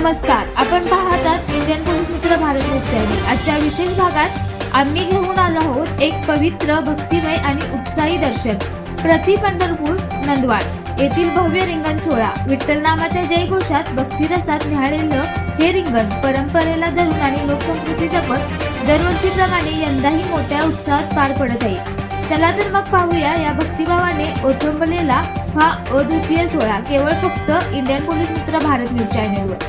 नमस्कार. आपण पाहतात इंडियन पोलीस मित्र भारत चॅनल. आजच्या विशेष भागात आम्ही घेऊन आलो आहोत एक पवित्र भक्तिमय आणि उत्साही दर्शन. प्रति पंढरपूर नंदवाड येथील भव्य रिंगण सोहळा. विठ्ठल नामाच्या जयघोषात भक्तिरसात न्याहाळलेलं हे रिंगण परंपरेला धरून आणि लोकसंस्कृती जपत दरवर्षीप्रमाणे यंदाही मोठ्या उत्साहात पार पडत आहे. चला तर मग पाहूया या भक्तिभावाने ओथंबलेला हा अद्वितीय सोहळा. केवळ फक्त इंडियन पोलीस मित्र भारत न्यूज चॅनेलवर.